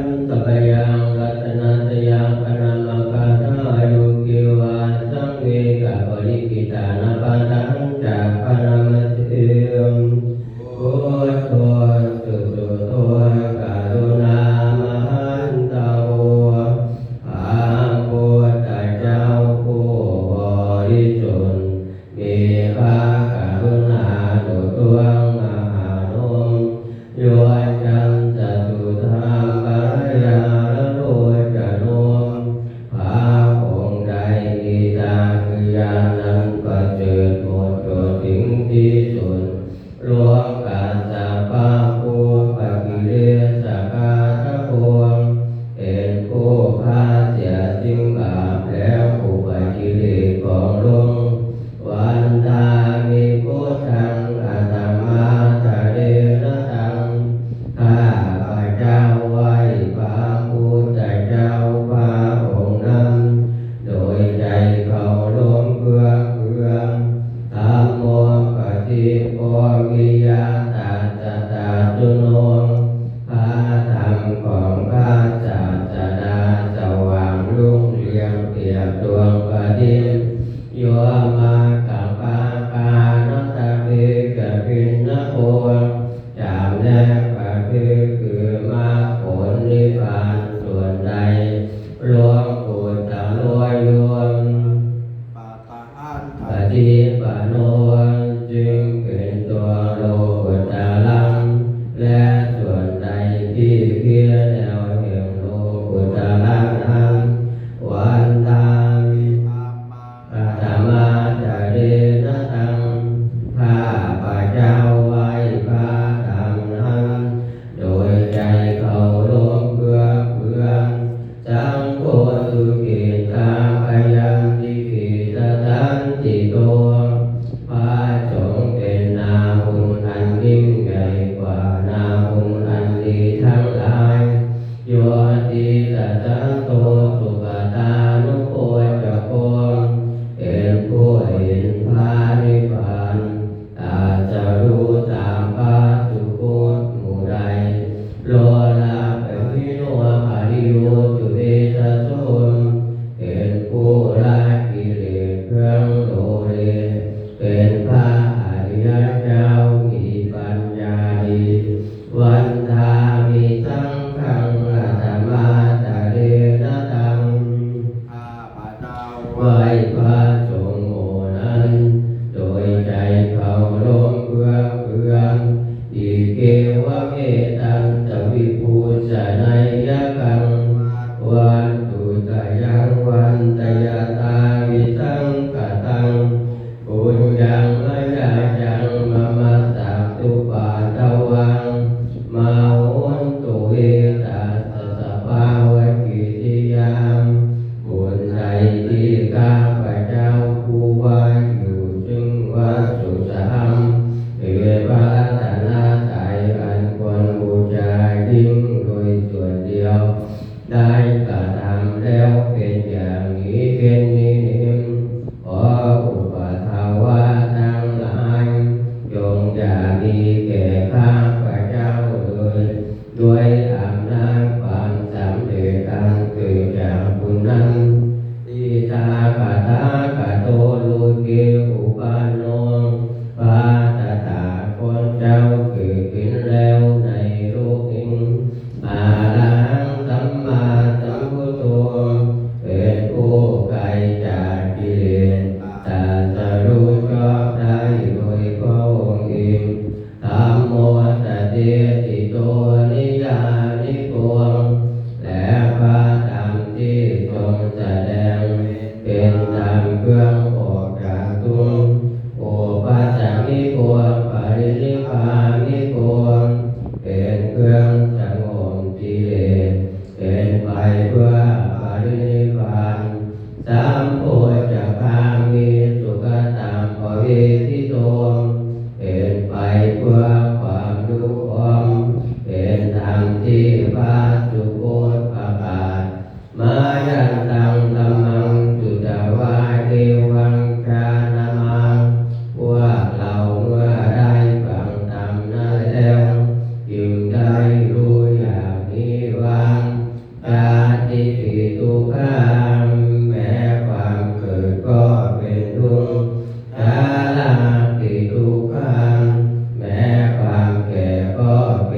นตะ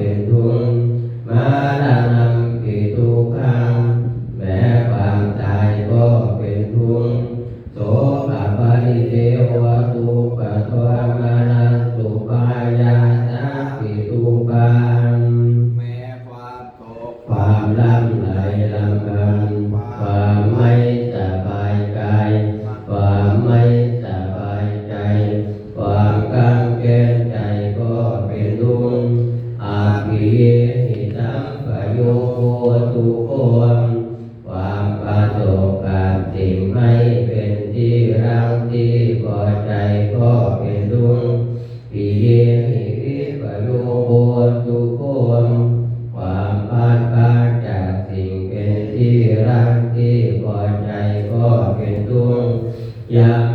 que yang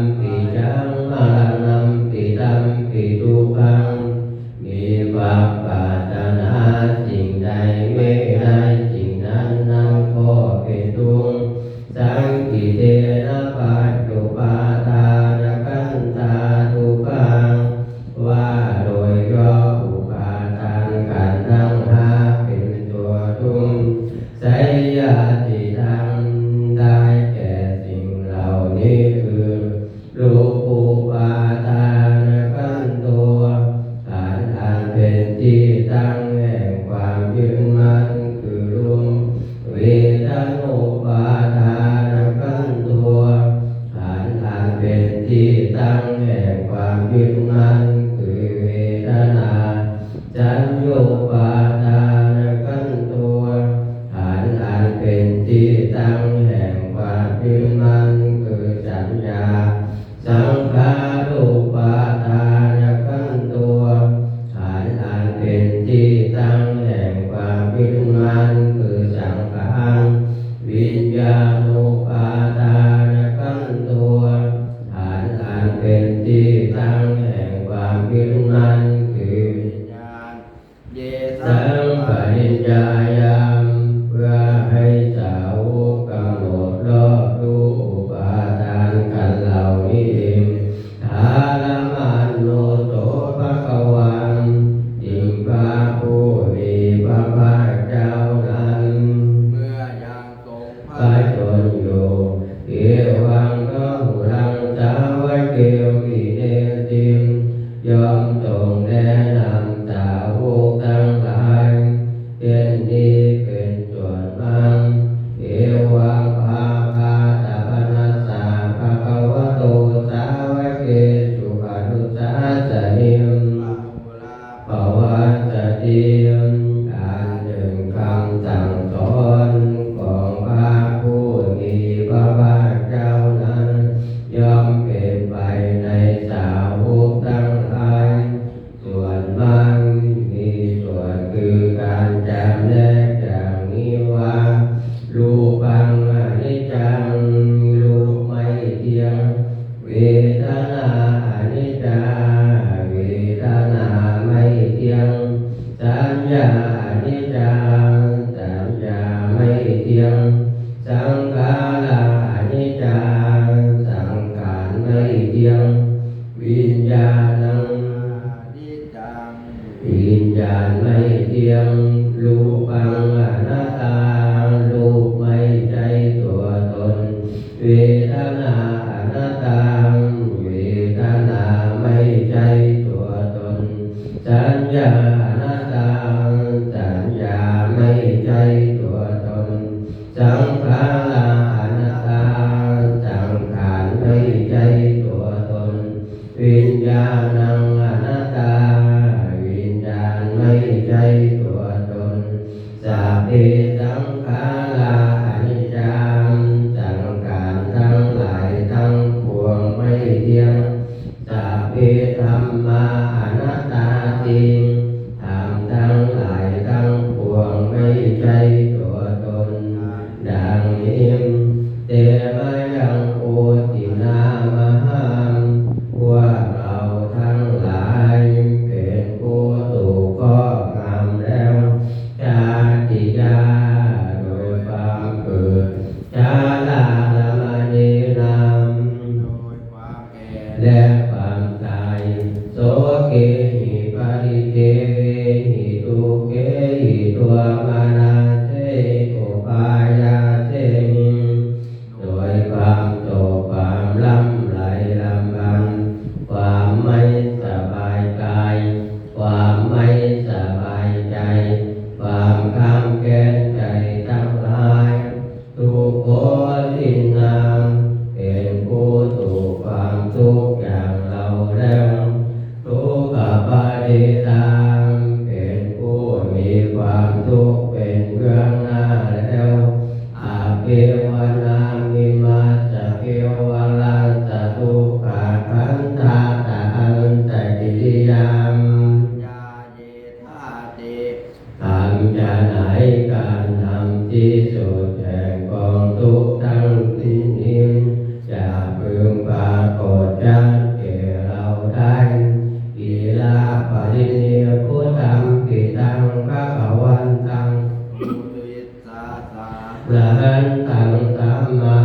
làm việc านไม่เที่ยงรูปอนัตตารูไม่ใจตัวตน เวทนาอนัตตเวทนาไม่ใจตัวตน สัญญาอนัตตสัญญาไม่ใจตัวตน สังขาร ปิตัมมาอนัตตาติง สบายใจ là anh hai tạng tạm mà